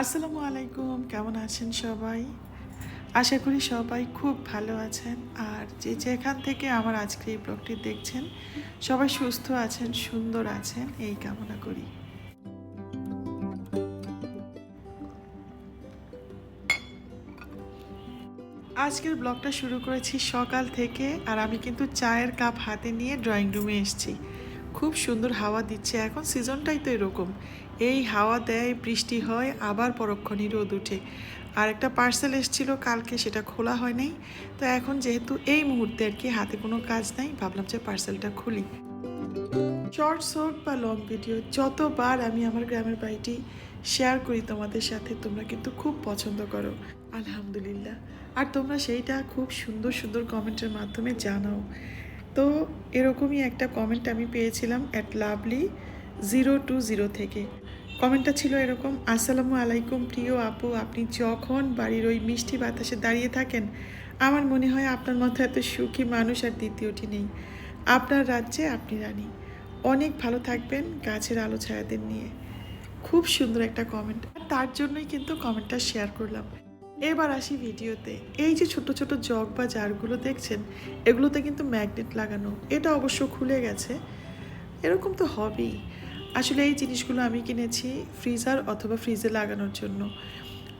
আসসালামু আলাইকুম, কেমন আছেন সবাই? আশা করি সবাই খুব ভালো আছেন। আর যে যেখান থেকে আমার আজকে এই ব্লগটি দেখছেন, সবাই সুস্থ আছেন, সুন্দর আছেন, এই কামনা করি। আজকের ব্লগটা শুরু করেছি সকাল থেকে, আর আমি কিন্তু চায়ের কাপ হাতে নিয়ে ড্রয়িং রুমে এসেছি। খুব সুন্দর হাওয়া দিচ্ছে। এখন সিজনটাই তো এরকম। এই হাওয়া দেয়, বৃষ্টি হয়, আবার পরক্ষণই রোদ উঠে আর একটা পার্সেল এসেছিল কালকে, সেটা খোলা হয় নাই তো এখন যেহেতু এই মুহূর্তে আর কি হাতে কোনো কাজ নাই, ভাবলাম যে পার্সেলটা খুলি। শর্টস হোক বা লং ভিডিও যতবার আমি আমার গ্রামের বাড়িটি শেয়ার করি তোমাদের সাথে, তোমরা কিন্তু খুব পছন্দ করো। আলহামদুলিল্লাহ। আর তোমরা সেইটা খুব সুন্দর সুন্দর কমেন্টের মাধ্যমে জানাও। তো এরকমই একটা কমেন্ট আমি পেয়েছিলাম at lovely zero two zero থেকে। কমেন্টটা ছিল এরকম, আসসালামু আলাইকুম প্রিয় আপু, আপনি যখন বাড়ির ওই মিষ্টি বাতাসে দাঁড়িয়ে থাকেন, আমার মনে হয় আপনার মতো এত সুখী মানুষ আর দ্বিতীয়টি নেই। আপনার রাজ্যে আপনি রানী। অনেক ভালো থাকবেন গাছের আলো ছায়াদের নিয়ে। খুব সুন্দর একটা কমেন্ট তার জন্যই কিন্তু কমেন্টটা শেয়ার করলাম। এবার আসি ভিডিওতে। এই যে ছোট ছোট জগ বা জারগুলো দেখছেন, এগুলোতে কিন্তু ম্যাগনেট লাগানো, এটা অবশ্য খুলে গেছে। এরকম তো হবেই। আসলে এই জিনিসগুলো আমি কিনেছি ফ্রিজার অথবা ফ্রিজে লাগানোর জন্য।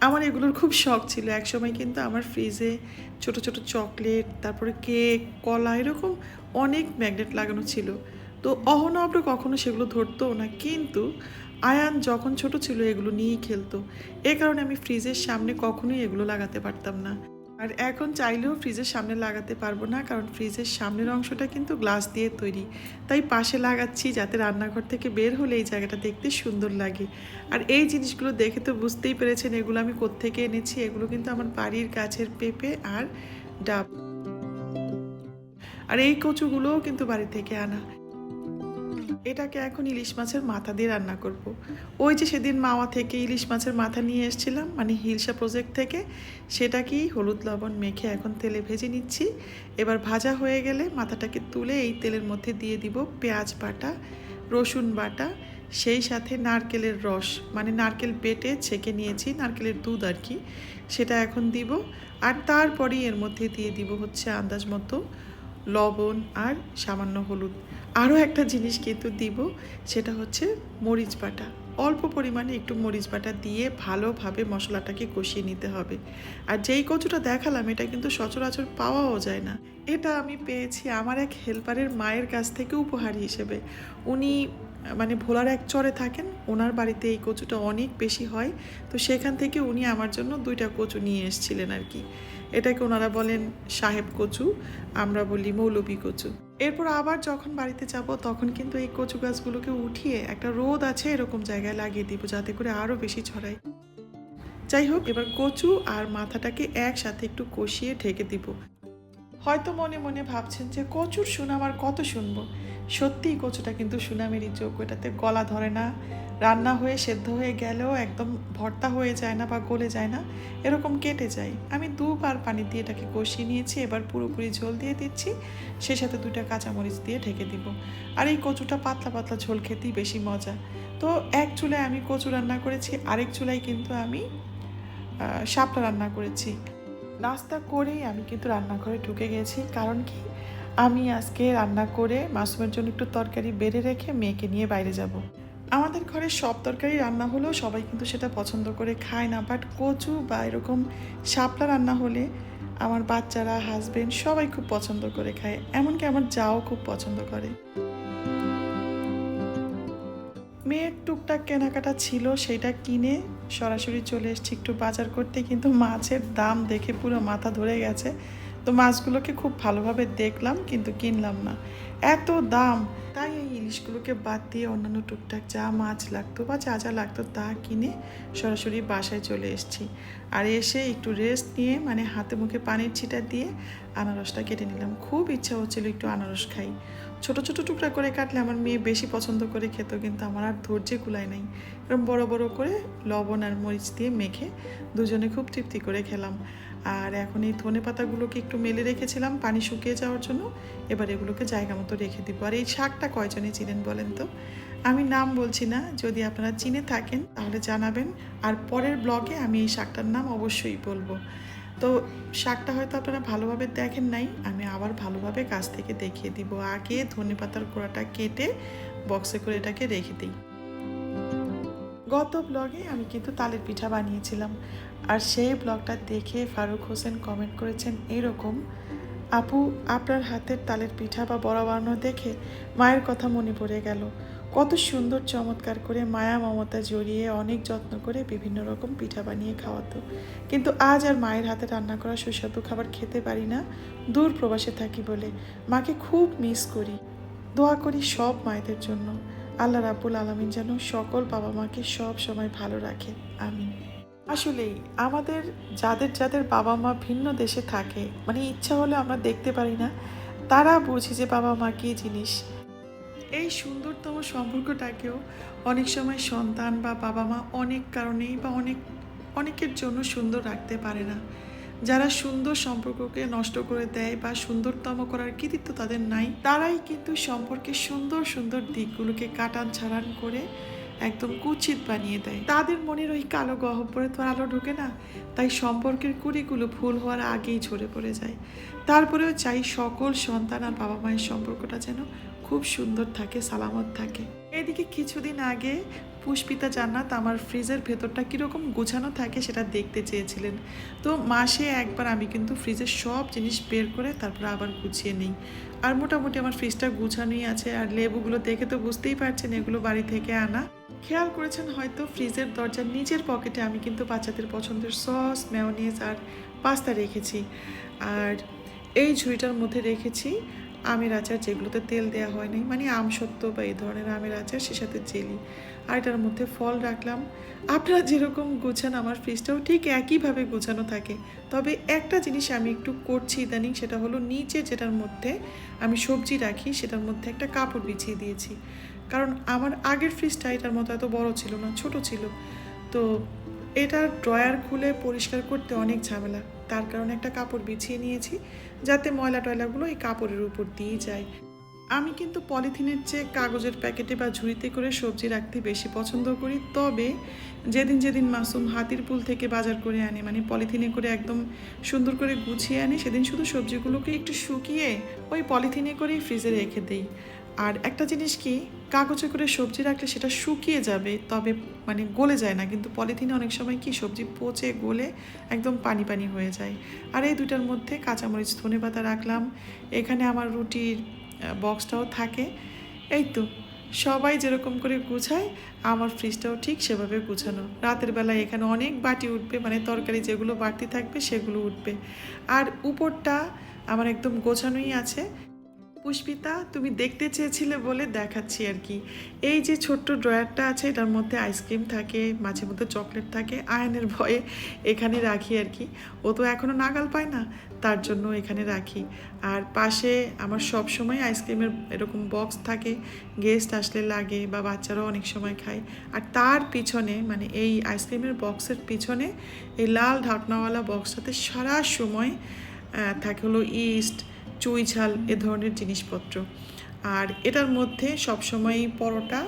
আমার এগুলোর খুব শখ ছিল। একসময় কিন্তু আমার ফ্রিজে ছোট ছোট চকলেট, তারপরে কেক, কলা, এরকম অনেক ম্যাগনেট লাগানো ছিল। তো অহনব্র কখনো সেগুলো ধরতো না। কিন্তু আয়ান যখন ছোট ছিল এগুলো নিয়েই খেলতো। এ কারণে আমি ফ্রিজের সামনে কখনোই এগুলো লাগাতে পারতাম না। আর এখন চাইলেও ফ্রিজের সামনে লাগাতে পারব না, কারণ ফ্রিজের সামনের অংশটা কিন্তু গ্লাস দিয়ে তৈরি। তাই পাশে লাগাচ্ছি যাতে রান্নাঘর থেকে বের হলে এই জায়গাটা দেখতে সুন্দর লাগে। আর এই জিনিসগুলো দেখে তো বুঝতেই পেরেছেন এগুলো আমি কোত্থেকে এনেছি। এগুলো কিন্তু আমার বাড়ির গাছের পেঁপে আর ডাব। আর এই কচুগুলোও কিন্তু বাড়ি থেকে আনা। এটাকে এখন ইলিশ মাছের মাথা দিয়ে রান্না করব। ওই যে সেদিন মাওয়া থেকে ইলিশ মাছের মাথা নিয়ে এসেছিলাম মানে হিলসা প্রজেক্ট থেকে সেটাকেই হলুদ লবণ মেখে এখন তেলে ভেজে নিচ্ছি। এবার ভাজা হয়ে গেলে মাথাটাকে তুলে এই তেলের মধ্যে দিয়ে দিব পেঁয়াজ বাটা, রসুন বাটা, সেই সাথে নারকেলের রস মানে নারকেল বেটে ছেঁকে নিয়েছি, নারকেলের দুধ আর কি, সেটা এখন দিব। আর তারপরেই এর মধ্যে দিয়ে দিব হচ্ছে আন্দাজ মতো লবণ আর সামান্য হলুদ। আরও একটা জিনিস কিন্তু দিব, সেটা হচ্ছে মরিচ বাটা। অল্প পরিমাণে একটু মরিচ বাটা দিয়ে ভালোভাবে মশলাটাকে কষিয়ে নিতে হবে। আর যেই কচুটা দেখালাম, এটা কিন্তু সচরাচর পাওয়াও যায় না। এটা আমি পেয়েছি আমার এক হেল্পারের মায়ের কাছ থেকে উপহার হিসেবে। উনি মানে ভোলার এক চরে থাকেন, ওনার বাড়িতে এই কচুটা অনেক বেশি হয়। তো সেখান থেকে উনি আমার জন্য দুইটা কচু নিয়ে এসেছিলেন আর কি। এটাকে ওনারা বলেন সাহেব কচু, আমরা বলি মৌলবী কচু। এরপর আবার যখন বাড়িতে যাব, তখন কিন্তু এই কচু গাছগুলোকে উঠিয়ে একটা রোদ আছে এরকম জায়গায় লাগিয়ে দিব, যাতে করে আরও বেশি ছড়ায়। যাই হোক, এবার কচু আর মাথাটাকে একসাথে একটু কষিয়ে ঢেকে দিব। হয়তো মনে মনে ভাবছেন যে, কচুর সুনাম আর কত শুনব? সত্যিই কচুটা কিন্তু সুনামেরই যোগ্য, এটাতে গলা ধরে না। রান্না হয়ে, সেদ্ধ হয়ে গেলেও একদম ভর্তা হয়ে যায় না বা গলে যায় না, এরকম কেটে যায়। আমি দুবার পানি দিয়ে এটাকে কষিয়ে নিয়েছি, এবার পুরোপুরি ঝোল দিয়ে দিচ্ছি সে সাথে দুটা কাঁচামরিচ দিয়ে ঢেকে দিব। আর এই কচুটা পাতলা পাতলা ঝোল খেতেই বেশি মজা। তো এক চুলায় আমি কচু রান্না করেছি, আরেক চুলায় কিন্তু আমি শাপলা রান্না করেছি। নাস্তা করেই আমি কিন্তু রান্নাঘরে ঢুকে গেছি, কারণ কি? আমি আজকে রান্না করে মাসুমের জন্য একটু তরকারি বেড়ে রেখে মেয়েকে নিয়ে বাইরে যাব। আমাদের ঘরে সব তরকারি রান্না হলেও সবাই কিন্তু সেটা পছন্দ করে খায় না বাট কচু বা এরকম শাপলা রান্না হলে আমার বাচ্চারা হাজবেন্ড সবাই খুব পছন্দ করে খায়, এমনকি আমার যাও খুব পছন্দ করে। মেয়ের টুকটাক কেনাকাটা ছিল, সেটা কিনে সরাসরি চলে এসেছি একটু বাজার করতে, কিন্তু মাছের দাম দেখে পুরো মাথা ধরে গেছে। তো মাছগুলোকে খুব ভালোভাবে দেখলাম, কিন্তু কিনলাম না। এত দাম। তাই এই ইলিশগুলোকে বাদ দিয়ে অন্যান্য টুকটাক যা মাছ লাগতো বা যা যা লাগতো তা কিনে সরাসরি বাসায় চলে এসেছি। আর এসে একটু রেস্ট নিয়ে মানে হাতে মুখে পানির ছিটা দিয়ে আনারসটা কেটে নিলাম। খুব ইচ্ছা হচ্ছিল একটু আনারস খাই। ছোট ছোট টুকরা করে কাটলে আমার মেয়ে বেশি পছন্দ করে খেত, কিন্তু আমার আর ধৈর্যে কুলায় নাই। এরকম বড় বড় করে লবণ আর মরিচ দিয়ে মেখে দুজনে খুব তৃপ্তি করে খেলাম। আর এখন এই ধনে পাতাগুলোকে একটু মেলে রেখেছিলাম, পানি শুকিয়ে যাওয়ার জন্য। এবার এগুলোকে জায়গা মতো রেখে দিব। আর এই শাকটা কয়জনে চিনেন বলেন তো? আমি নাম বলছি না, যদি আপনারা চিনে থাকেন তাহলে জানাবেন। আর পরের ব্লগে আমি এই শাকটার নাম অবশ্যই বলব। তো শাকটা হয়তো আপনারা ভালোভাবে দেখেন নাই, আমি আবার ভালোভাবে কাছ থেকে দেখিয়ে দিব। আগে ধনে পাতার গোড়াটা কেটে বক্সে করে এটাকে রেখে দিই। গত ব্লগে আমি কিন্তু তালের পিঠা বানিয়েছিলাম। আর সেই ব্লগটা দেখে ফারুক হোসেন কমেন্ট করেছেন এরকম, আপু, আপনার হাতের তালের পিঠা বা বড়া বানানো দেখে মায়ের কথা মনে পড়ে গেল। কত সুন্দর, চমৎকার করে মায়া মমতা জড়িয়ে অনেক যত্ন করে বিভিন্ন রকম পিঠা বানিয়ে খাওয়াতো। কিন্তু আজ আর মায়ের হাতে রান্না করা সুস্বাদু খাবার খেতে পারি না, দূর প্রবাসে থাকি বলে। মাকে খুব মিস করি। দোয়া করি সব মায়েদের জন্য। আল্লাহ রাবুল আলমিন যেন সকল বাবা মাকে সব সময় ভালো রাখে, আমিন। আসলেই আমাদের যাদের যাদের বাবা মা ভিন্ন দেশে থাকে মানে ইচ্ছা হলে আমরা দেখতে পারি না, তারা বুঝি যে বাবা মা কী জিনিস। এই সুন্দরতম সম্পর্কটাকেও অনেক সময় সন্তান বা বাবা মা অনেক কারণেই বা অনেক, অনেকের জন্য সুন্দর রাখতে পারে না। যারা সুন্দর সম্পর্ককে নষ্ট করে দেয় বা সুন্দরতম করার কৃতিত্ব তাদের নাই, তারাই কিন্তু সম্পর্কের সুন্দর সুন্দর দিকগুলোকে কাটান ছাড়ান করে একদম কুচিত বানিয়ে দেয়। তাদের মনের ওই কালো গহ্বরে তো আলো ঢোকে না, তাই সম্পর্কের কুড়িগুলো ভুল হওয়ার আগেই ঝরে পড়ে যায়। তারপরেও চাই সকল সন্তান আর বাবা মায়ের সম্পর্কটা যেন খুব সুন্দর থাকে, সালামত থাকে। এদিকে কিছুদিন আগে পুষ্পিতা জান্নাত আমার ফ্রিজের ভেতরটা কীরকম গুছানো থাকে সেটা দেখতে চেয়েছিলেন। তো মাসে একবার আমি কিন্তু ফ্রিজের সব জিনিস বের করে তারপরে আবার গুছিয়ে নিই। আর মোটামুটি আমার ফ্রিজটা গুছানোই আছে আর লেবুগুলো দেখে তো বুঝতেই পারছেন এগুলো বাড়ি থেকে আনা। খেয়াল করেছেন হয়তো ফ্রিজের দরজার নিচের পকেটে আমি কিন্তু বাচ্চাদের পছন্দের সস মেয়নিজ আর পাস্তা রেখেছি। আর এই ঝুড়িটার মধ্যে রেখেছি আমের আচার যেগুলোতে তেল দেওয়া হয় নাই মানে আমসত্ত্ব বা এই ধরনের আমের আচার, সে সাথে জেলি। আর এটার মধ্যে ফল রাখলাম। আপনারা যেরকম গুছান আমার ফ্রিজটাও ঠিক একইভাবে গুছানো থাকে। তবে একটা জিনিস আমি একটু করছি ইদানিং, সেটা হলো নিচে যেটার মধ্যে আমি সবজি রাখি, সেটার মধ্যে একটা কাপড় বিছিয়ে দিয়েছি। কারণ আমার আগের ফ্রিজটা এটার মতো এত বড় ছিল না, ছোট ছিল। তো এটা ড্রয়ার খুলে পরিষ্কার করতে অনেক ঝামেলা। তার কারণে একটা কাপড় বিছিয়ে নিয়েছি, যাতে ময়লা টয়লাগুলো এই কাপড়ের উপর দিয়ে যায়। আমি কিন্তু পলিথিনের চেয়ে কাগজের প্যাকেটে বা ঝুড়িতে করে সবজি রাখতে বেশি পছন্দ করি। তবে যেদিন যেদিন মাসুম হাতির পুল থেকে বাজার করে আনে মানে পলিথিনে করে একদম সুন্দর করে গুছিয়ে আনে, সেদিন শুধু সবজিগুলোকে একটু শুকিয়ে ওই পলিথিনে করেই ফ্রিজে রেখে দেই। আর একটা জিনিস কি, কাগজে করে সবজি রাখলে সেটা শুকিয়ে যাবে, তবে মানে গলে যায় না। কিন্তু পলিথিনে অনেক সময় কি, সবজি পচে গলে একদম পানি পানি হয়ে যায়। আর এই দুটার মধ্যে কাঁচামরিচ ধনে পাতা রাখলাম। এখানে আমার রুটির বক্সটাও থাকে। এই তো, সবাই যেরকম করে গুছায়, আমার ফ্রিজটাও ঠিক সেভাবে গুছানো। রাতের বেলায় এখানে অনেক বাটি উঠবে মানে তরকারি যেগুলো বাড়তি থাকবে সেগুলো উঠবে। আর উপরটা আমার একদম গোছানোই আছে। পুষ্পিতা, তুমি দেখতে চেয়েছিলে বলে দেখাচ্ছি আর কি। এই যে ছোট্ট ড্রয়ারটা আছে, এটার মধ্যে আইসক্রিম থাকে, মাঝে মধ্যে চকলেট থাকে, আয়নের ভয়ে এখানে রাখি আর কি। ও তো এখনও নাগাল পায় না, তার জন্য এখানে রাখি। আর পাশে আমার সব সময় আইসক্রিমের এরকম বক্স থাকে গেস্ট আসলে লাগে বা বাচ্চারাও অনেক সময় খায়। আর তার পিছনে মানে এই আইসক্রিমের বক্সের পিছনে, এই লাল ঢাকনাওয়ালা বক্সটাতে সারা সময় থাকে হলো ইস্ট চুই ঝাল এ ধরনের জিনিসপত্র। আর এটার মধ্যে সবসময় পরোটা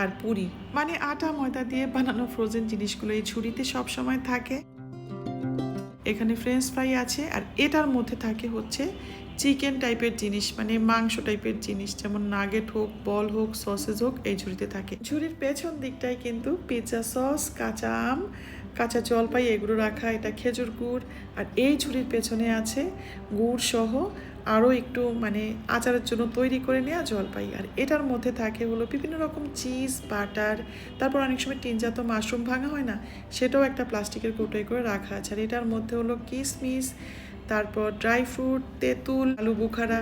আর পুরি মানে আটা, ময়দা দিয়ে বানানো ফ্রোজেন জিনিসগুলো এই ঝুড়িতে সবসময় থাকে। এখানে ফ্রেঞ্চ ফ্রাই আছে, আর এটার মধ্যে থাকে হচ্ছে চিকেন টাইপের জিনিস মানে মাংস টাইপের জিনিস, যেমন নাগেট হোক বল হোক সসেজ হোক, এই ঝুড়িতে থাকে। ঝুড়ির পেছন দিকটায় কিন্তু পিৎজা সস কাঁচা আম, কাঁচা জলপাই, এগুলো রাখা, এটা খেজুর গুড়, আর এই ঝুড়ির পেছনে আছে গুড় সহ আরও একটু মানে আচারের জন্য তৈরি করে নেওয়া জলপাই। আর এটার মধ্যে থাকে হলো বিভিন্ন রকম চিজ, বাটার, তারপর অনেক সময় টিনজাত মাশরুম ভাঙা হয় না, সেটাও একটা প্লাস্টিকের কৌটোয় করে রাখা আছে। আর এটার মধ্যে হলো কিশমিশ তারপর ড্রাই ফ্রুট তেঁতুল, আলু বুখারা,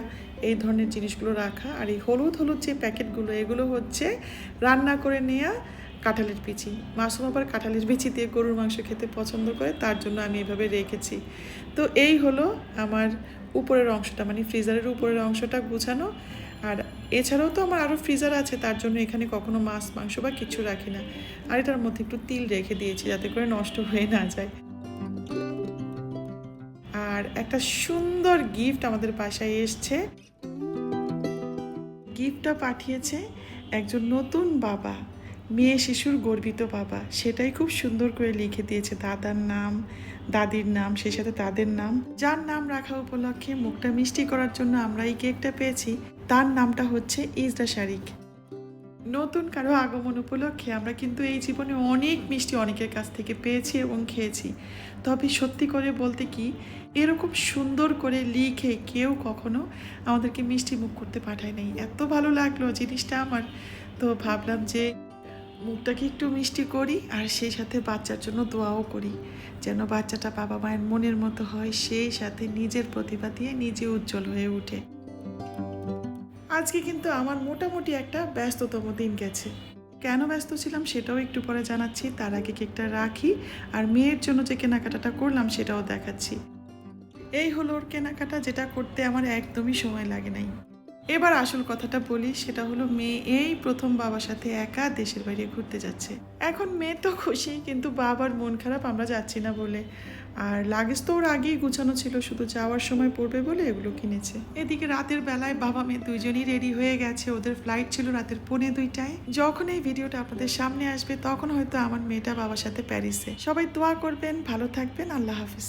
এই ধরনের জিনিসগুলো রাখা। আর এই হলুদ হলুদ যে প্যাকেটগুলো, এগুলো হচ্ছে রান্না করে নেওয়া কাঁঠালের বিচি। মাসুম আবার কাঁঠালের বিচি দিয়ে গরুর মাংস খেতে পছন্দ করে, তার জন্য আমি এভাবে রেখেছি। তো এই হলো আমার উপরের অংশটা মানে ফ্রিজারের উপরের অংশটা গুছানো। আর এছাড়াও তো আমার আরও ফ্রিজার আছে, তার জন্য এখানে কখনো মাছ, মাংস বা কিছু রাখি না। আর এটার মধ্যে একটু তিল রেখে দিয়েছি, যাতে করে নষ্ট হয়ে না যায়। আর একটা সুন্দর গিফট আমাদের বাসায় এসছে। গিফটটা পাঠিয়েছে একজন নতুন বাবা। মেয়ে শিশুর গর্বিত বাবা। সেটাই খুব সুন্দর করে লিখে দিয়েছে দাদার নাম, দাদির নাম, সেই সাথে তাদের নাম। যার নাম রাখা উপলক্ষে মুখটা মিষ্টি করার জন্য আমরা এই কেকটা পেয়েছি। তার নামটা হচ্ছে ইজরা শারিক। নতুন কারও আগমন উপলক্ষে আমরা কিন্তু এই জীবনে অনেক মিষ্টি অনেকের কাছ থেকে পেয়েছি এবং খেয়েছি। তবে সত্যি করে বলতে কি, এরকম সুন্দর করে লিখে কেউ কখনো আমাদেরকে মিষ্টি মুখ করতে পাঠায় নাই। এত ভালো লাগল জিনিসটা আমার। তো ভাবলাম যে মুখটাকে একটু মিষ্টি করি আর সেই সাথে বাচ্চার জন্য দোয়াও করি, যেন বাচ্চাটা বাবা মায়ের মনের মতো হয়, সেই সাথে নিজের প্রতিভা দিয়ে নিজে উজ্জ্বল হয়ে ওঠে। আজকে কিন্তু আমার মোটামুটি একটা ব্যস্ততম দিন গেছে। কেন ব্যস্ত ছিলাম সেটাও একটু পরে জানাচ্ছি, তার আগে কেকটা রাখি আর মেয়ের জন্য যে কেনাকাটাটা করলাম সেটাও দেখাচ্ছি। এই হলো ওর কেনাকাটা, যেটা করতে আমার একদমই সময় লাগে নাই। এবার আসল কথাটা বলি, সেটা হলো মেয়ে এই প্রথম বাবার সাথে একা দেশের বাইরে ঘুরতে যাচ্ছে। এখন মেয়ে তো খুশি, কিন্তু বাবার মন খারাপ, আমরা যাচ্ছি না বলে। আর লাগেজ তো ওর আগেই গুছানো ছিল, শুধু যাওয়ার সময় পড়বে বলে এগুলো কিনেছে। এদিকে রাতের বেলায় বাবা মেয়ে দুইজনই রেডি হয়ে গেছে, ওদের ফ্লাইট ছিল রাতের পৌনে দুইটায়। যখন এই ভিডিওটা আপনাদের সামনে আসবে, তখন হয়তো আমার মেয়েটা বাবার সাথে প্যারিসে। সবাই দোয়া করবেন, ভালো থাকবেন, আল্লাহ হাফিজ।